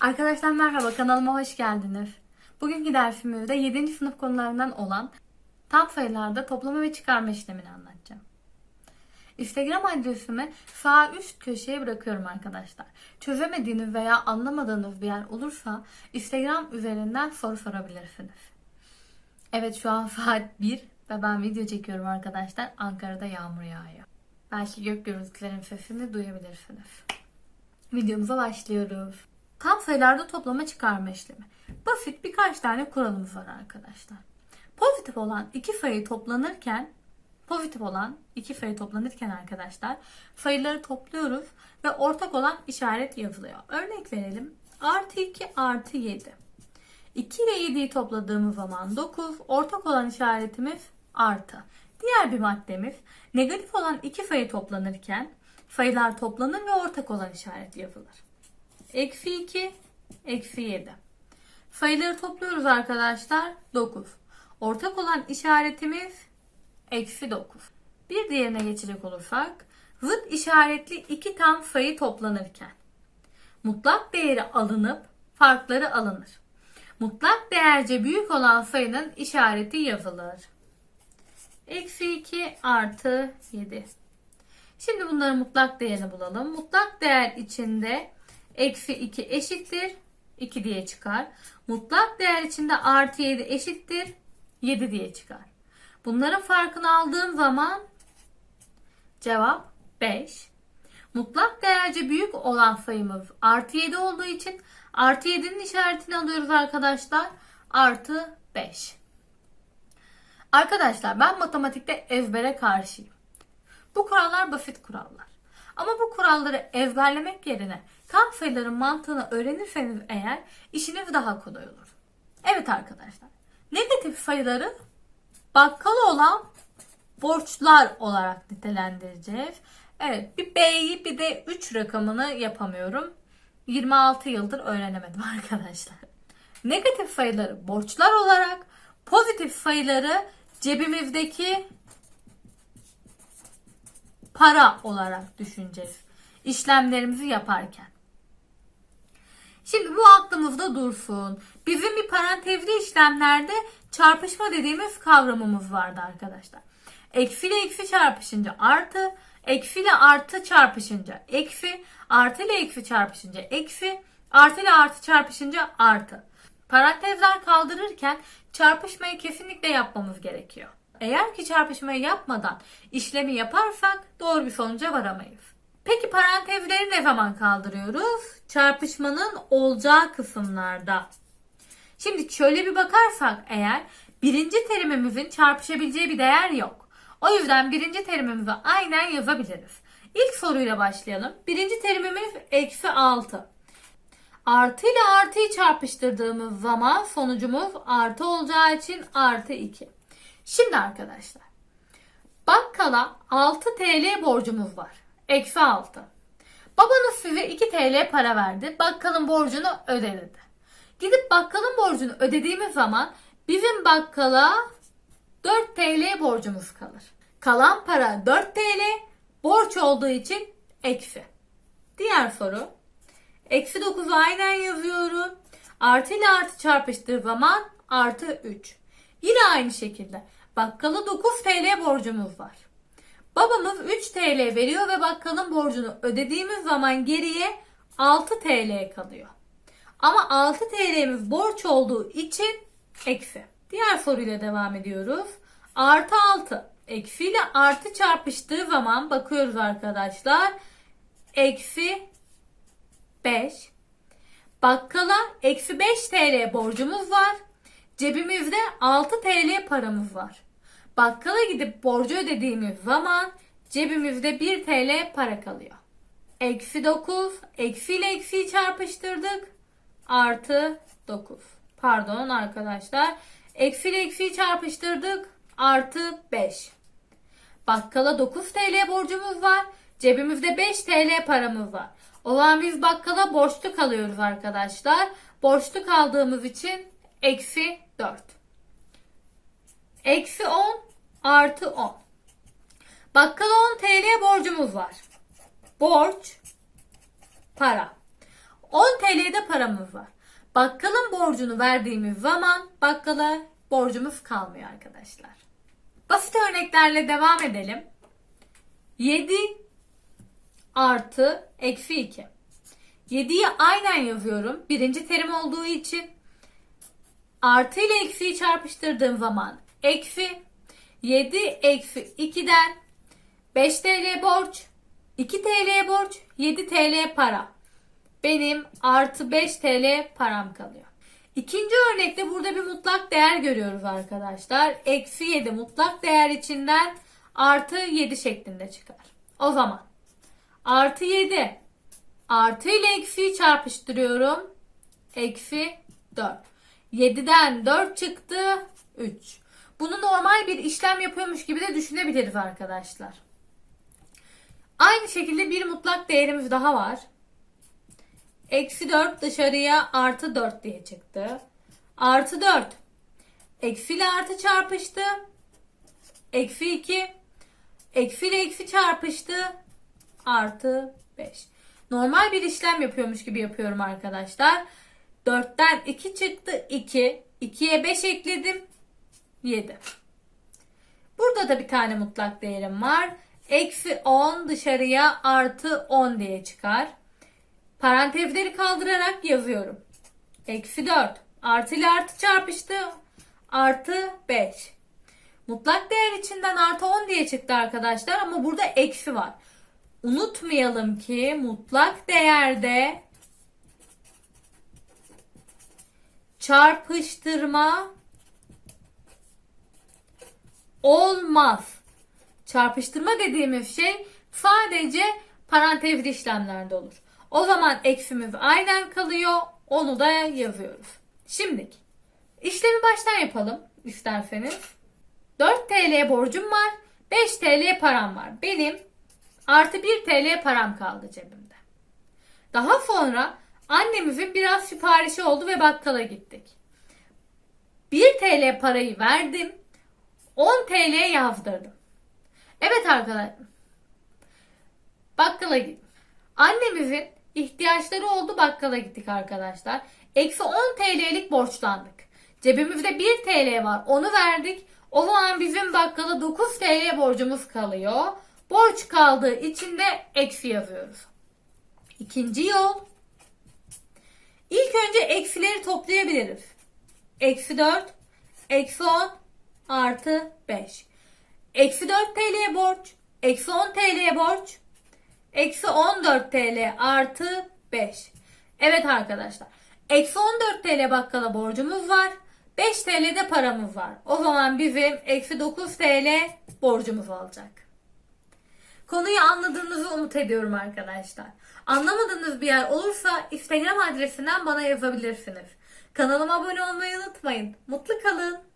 Arkadaşlar merhaba kanalıma hoş geldiniz. Bugünkü dersimizde 7. sınıf konularından olan tam sayılarda toplama ve çıkarma işlemini anlatacağım. Instagram adresimi sağ üst köşeye bırakıyorum arkadaşlar. Çözemediğiniz veya anlamadığınız bir yer olursa Instagram üzerinden soru sorabilirsiniz. Evet şu an saat 1 ve ben video çekiyorum arkadaşlar. Ankara'da yağmur yağıyor. Belki gök gürültülerin sesini duyabilirsiniz. Videomuza başlıyoruz. Tam sayılarda toplama çıkarma işlemi. Basit birkaç tane kuralımız var arkadaşlar. Pozitif olan iki sayı toplanırken pozitif olan iki sayı toplanırken arkadaşlar sayıları topluyoruz ve ortak olan işaret yazılıyor. Örnek verelim. Artı 2 artı 7. 2 ile 7'yi topladığımız zaman 9. Ortak olan işaretimiz artı. Diğer bir maddemiz negatif olan iki sayı toplanırken sayılar toplanır ve ortak olan işaret yazılır. Eksi 2, eksi 7. Sayıları topluyoruz arkadaşlar. 9. Ortak olan işaretimiz eksi 9. Bir diğerine geçecek olursak zıt işaretli iki tam sayı toplanırken mutlak değeri alınıp farkları alınır. Mutlak değerce büyük olan sayının işareti yazılır. Eksi 2 artı 7. Şimdi bunların mutlak değerini bulalım. Mutlak değer içinde eksi 2 eşittir 2 diye çıkar. Mutlak değer içinde artı 7 eşittir 7 diye çıkar. Bunların farkını aldığım zaman cevap 5. Mutlak değerce büyük olan sayımız artı 7 olduğu için artı 7'nin işaretini alıyoruz arkadaşlar. Artı 5. Arkadaşlar ben matematikte ezbere karşıyım. Bu kurallar basit kurallar. Ama bu kuralları ezberlemek yerine tam sayıların mantığını öğrenirseniz eğer işiniz daha kolay olur. Evet arkadaşlar. Negatif sayıları bakkalı olan borçlar olarak nitelendireceğiz. Evet bir B'yi bir de 3 rakamını yapamıyorum. 26 yıldır öğrenemedim arkadaşlar. Negatif sayıları borçlar olarak pozitif sayıları cebimizdeki para olarak düşüneceğiz. İşlemlerimizi yaparken. Şimdi bu aklımızda dursun. Bizim bir parantezli işlemlerde çarpışma dediğimiz kavramımız vardı arkadaşlar. Eksi ile eksi çarpışınca artı, eksi ile artı çarpışınca eksi, artı ile eksi çarpışınca eksi, artı ile artı çarpışınca artı. Parantezler kaldırırken çarpışmayı kesinlikle yapmamız gerekiyor. Eğer ki çarpışmayı yapmadan işlemi yaparsak doğru bir sonuca varamayız. Peki parantezleri ne zaman kaldırıyoruz? Çarpışmanın olacağı kısımlarda. Şimdi şöyle bir bakarsak eğer birinci terimimizin çarpışabileceği bir değer yok. O yüzden birinci terimimizi aynen yazabiliriz. İlk soruyla başlayalım. Birinci terimimiz eksi 6. Artı ile artıyı çarpıştırdığımız zaman sonucumuz artı olacağı için artı 2. Şimdi arkadaşlar bakkala 6 TL borcumuz var. Eksi 6. Babanız size 2 TL para verdi. Bakkalın borcunu ödedi. Gidip bakkalın borcunu ödediğimiz zaman bizim bakkala 4 TL borcumuz kalır. Kalan para 4 TL borç olduğu için eksi. Diğer soru. Eksi 9'u aynen yazıyorum. Artı ile artı çarpıştığı zaman artı 3. Yine aynı şekilde bakkala 9 TL borcumuz var. Babamız 3 TL veriyor ve bakkalın borcunu ödediğimiz zaman geriye 6 TL kalıyor. Ama 6 TL'miz borç olduğu için eksi. Diğer soruyla devam ediyoruz. Artı 6. Eksi ile artı çarpıştığı zaman bakıyoruz arkadaşlar. Eksi 5. Bakkala eksi 5 TL borcumuz var. Cebimizde 6 TL paramız var. Bakkala gidip borcu ödediğimiz zaman cebimizde 1 TL para kalıyor. Eksi 9. Eksi ile eksiyi çarpıştırdık. Artı 9. Pardon arkadaşlar. Eksi ile eksiyi çarpıştırdık. Artı 5. Bakkala 9 TL borcumuz var. Cebimizde 5 TL paramız var. O zaman biz bakkala borçlu kalıyoruz arkadaşlar. Borçlu kaldığımız için eksi 4. Eksi 10 artı 10. Bakkala 10 TL borcumuz var. Borç para. 10 TL'de paramız var. Bakkalın borcunu verdiğimiz zaman bakkala borcumuz kalmıyor arkadaşlar. Basit örneklerle devam edelim. 7 artı eksi 2. 7'yi aynen yazıyorum. Birinci terim olduğu için artı ile eksiyi çarpıştırdığım zaman eksi 7 eksi 2'den 5 TL borç, 2 TL borç, 7 TL para. Benim artı 5 TL param kalıyor. İkinci örnekte burada bir mutlak değer görüyoruz arkadaşlar. Eksi 7 mutlak değer içinden artı 7 şeklinde çıkar. O zaman artı 7 artı ile eksiyi çarpıştırıyorum. Eksi 4. 7'den 4 çıktı 3. Bunu normal bir işlem yapıyormuş gibi de düşünebiliriz arkadaşlar. Aynı şekilde bir mutlak değerimiz daha var. Eksi 4 dışarıya artı 4 diye çıktı. Artı 4. Eksi ile artı çarpıştı. Eksi 2. Eksi ile eksi çarpıştı. Artı 5. Normal bir işlem yapıyormuş gibi yapıyorum arkadaşlar. 4'ten 2 çıktı 2. 2'ye 5 ekledim. 7. Burada da bir tane mutlak değerim var. Eksi 10 dışarıya artı 10 diye çıkar. Parantezleri kaldırarak yazıyorum. Eksi 4. Artı ile artı çarpıştı. Artı 5. Mutlak değer içinden artı 10 diye çıktı arkadaşlar ama burada eksi var. Unutmayalım ki mutlak değerde çarpıştırma olmaz. Çarpıştırma dediğimiz şey sadece parantezli işlemlerde olur. O zaman eksimiz aynen kalıyor. Onu da yazıyoruz. Şimdi işlemi baştan yapalım isterseniz. 4 TL borcum var. 5 TL param var. Benim artı 1 TL param kaldı cebimde. Daha sonra annemizin biraz siparişi oldu ve bakkala gittik. 1 TL parayı verdim. 10 TL yazdırdım. Evet arkadaşlar. Bakkala gittim. Annemizin ihtiyaçları oldu bakkala gittik arkadaşlar. Eksi 10 TL'lik borçlandık. Cebimizde 1 TL var onu verdik. O zaman bizim bakkala 9 TL borcumuz kalıyor. Borç kaldığı için de eksi yazıyoruz. İkinci yol. İlk önce eksileri toplayabiliriz. Eksi 4, eksi 10, artı 5. Eksi 4 TL borç, eksi 10 TL borç, eksi 14 TL artı 5. Evet arkadaşlar. Eksi 14 TL bakkala borcumuz var. 5 TL de paramız var. O zaman bizim eksi 9 TL borcumuz olacak. Konuyu anladığınızı umut ediyorum arkadaşlar. Anlamadığınız bir yer olursa Instagram adresinden bana yazabilirsiniz. Kanalıma abone olmayı unutmayın. Mutlu kalın.